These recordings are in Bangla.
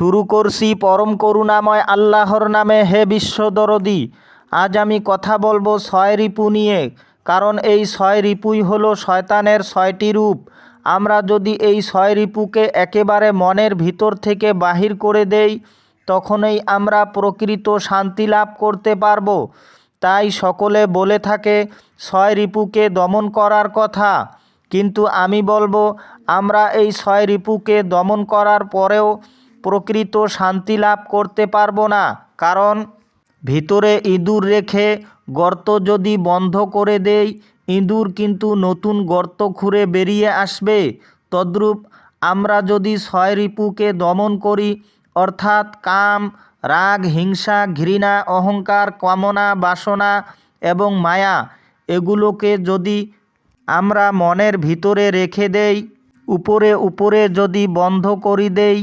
শুরু করছি পরম করুণাময় আল্লাহর নামে, হে বিশ্বদরদি আজ আমি কথা বলব ছয় রিপু নিয়ে, কারণ এই ছয় রিপুই হলো শয়তানের ছয়টি রূপ। আমরা যদি এই ছয় রিপুকে একেবারে মনের ভিতর থেকে বাহির করে দেই, তখনই আমরা প্রকৃত শান্তি লাভ করতে পারব। তাই সকলে বলে থাকে, ছয় রিপুকে দমন করার কথা। কিন্তু আমি বলব, আমরা এই ছয় রিপুকে দমন করার পরেও প্রকৃত শান্তি লাভ করতে পারব না। কারণ ভিতরে ইঁদুর রেখে গর্ত যদি বন্ধ করে দেই, ইঁদুর কিন্তু নতুন গর্ত খুঁড়ে বেরিয়ে আসবে। তদ্রূপ আমরা যদি ছয় রিপুকে দমন করি, অর্থাৎ কাম, রাগ, হিংসা, ঘৃণা, অহংকার, কামনা, বাসনা এবং মায়া, এগুলোকে যদি আমরা মনের ভিতরে রেখে দেই, উপরে উপরে যদি বন্ধ করি দেই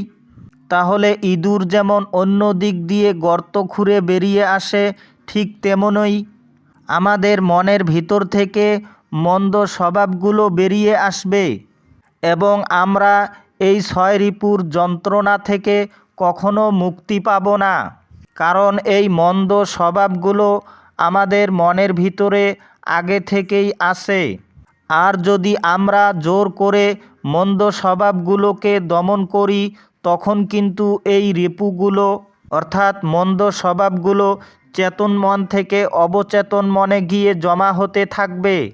তাহলে ইঁদুর যেমন অন্য দিক দিয়ে গর্ত খুঁড়ে বেরিয়ে আসে, ঠিক তেমনই আমাদের মনের ভিতর থেকে মন্দ স্বভাবগুলো বেরিয়ে আসবে। এবং আমরা এই ছয় রিপুর যন্ত্রণা থেকে কখনো মুক্তি পাব না। কারণ এই মন্দ স্বভাবগুলো আমাদের মনের ভিতরে আগে থেকেই আসে আর যদি আমরা জোর করে মন্দ স্বভাবগুলোকে দমন করি তখন কিন্তু এই রিপুগুলো, অর্থাৎ মন্দ স্বভাবগুলো চেতন মন থেকে অবচেতন মনে গিয়ে জমা হতে থাকবে।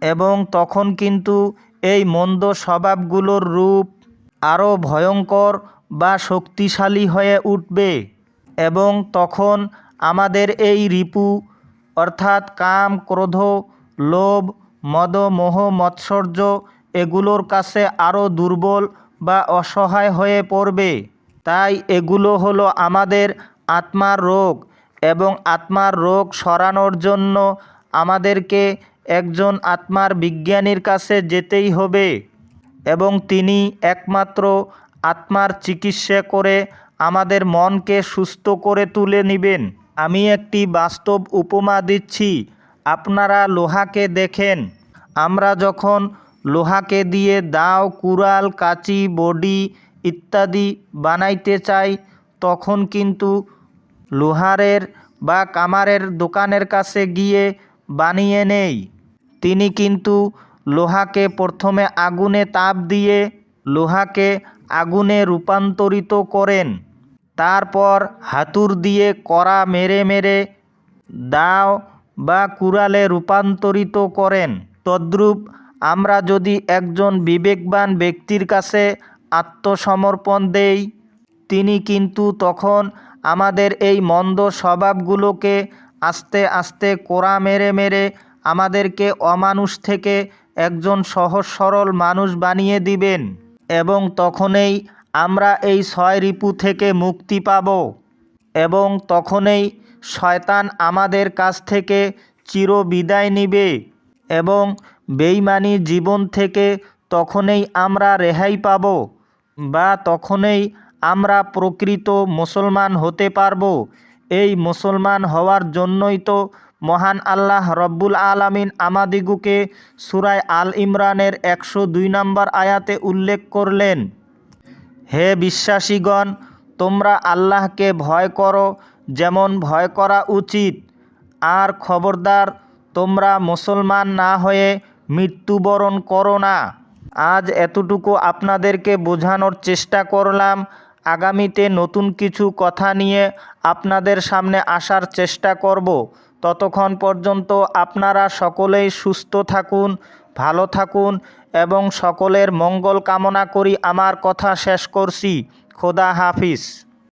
এবং তখন কিন্তু এই মন্দ স্বভাবগুলোর রূপ আরও ভয়ঙ্কর বা শক্তিশালী হয়ে উঠবে। এবং তখন আমাদের এই রিপু, অর্থাৎ কাম, ক্রোধ, লোভ, মদ, মোহ, মৎসর্য, এগুলোর কাছে আরও দুর্বল বা অসহায় হয়ে পড়বে। তাই এগুলো হলো আমাদের আত্মার রোগ এবং আত্মার রোগ সরানোর জন্য আমাদেরকে একজন আত্মার বিজ্ঞানীর কাছে যেতেই হবে এবং তিনি একমাত্র আত্মার চিকিৎসা করে আমাদের মনকে সুস্থ করে তুলে নেবেন। আমি একটি বাস্তব উপমা দিচ্ছি, আপনারা লোহাকে দেখেন। আমরা যখন লোহাকে দিয়ে দাও, কুড়াল, কাঁচি, বডি ইত্যাদি বানাইতে চাই, তখন কিন্তু লোহারের বা কামারের দোকানের কাছে গিয়ে বানিয়ে নেই। তিনি কিন্তু লোহাকে প্রথমে আগুনে তাপ দিয়ে লোহাকে আগুনে রূপান্তরিত করেন। তারপর হাতুর দিয়ে কড়া মেরে মেরে দাও বা কুড়ালে রূপান্তরিত করেন। তদ্রূপ আমরা যদি একজন বিবেকবান ব্যক্তির কাছে আত্মসমর্পণ দেই, তিনি কিন্তু তখন আমাদের এই মন্দ স্বভাবগুলোকে আস্তে আস্তে কোড়া মেরে মেরে আমাদেরকে অমানুষ থেকে একজন সহজ সরল মানুষ বানিয়ে দিবেন এবং তখনই আমরা এই ছয় রিপু থেকে মুক্তি পাব এবং তখনই শয়তান আমাদের কাছ থেকে চির বিদায় নিবে এবং বেইমানি জীবন থেকে তখনই আমরা রেহাই পাব বা তখনই আমরা প্রকৃত মুসলমান হতে পারব। এই মুসলমান হওয়ার জন্যই তো মহান আল্লাহ রব্বুল আলামিন আমাদিগুকে সুরায় আল ইমরানের একশো দুই নম্বর আয়াতে উল্লেখ করলেন, হে বিশ্বাসীগণ, তোমরা আল্লাহকে ভয় করো যেমন ভয় করা উচিত। আর খবরদার, তোমরা মুসলমান না হয়ে মৃত্যুবরণ করো না। আজ এতটুকু আপনাদেরকে বোঝানোর চেষ্টা করলাম। আগামীতে নতুন কিছু কথা নিয়ে আপনাদের সামনে আসার চেষ্টা করব। ততক্ষণ পর্যন্ত আপনারা সকলেই সুস্থ থাকুন, ভালো থাকুন এবং সকলের মঙ্গল কামনা করি। আমার কথা শেষ করছি। খোদা হাফিজ।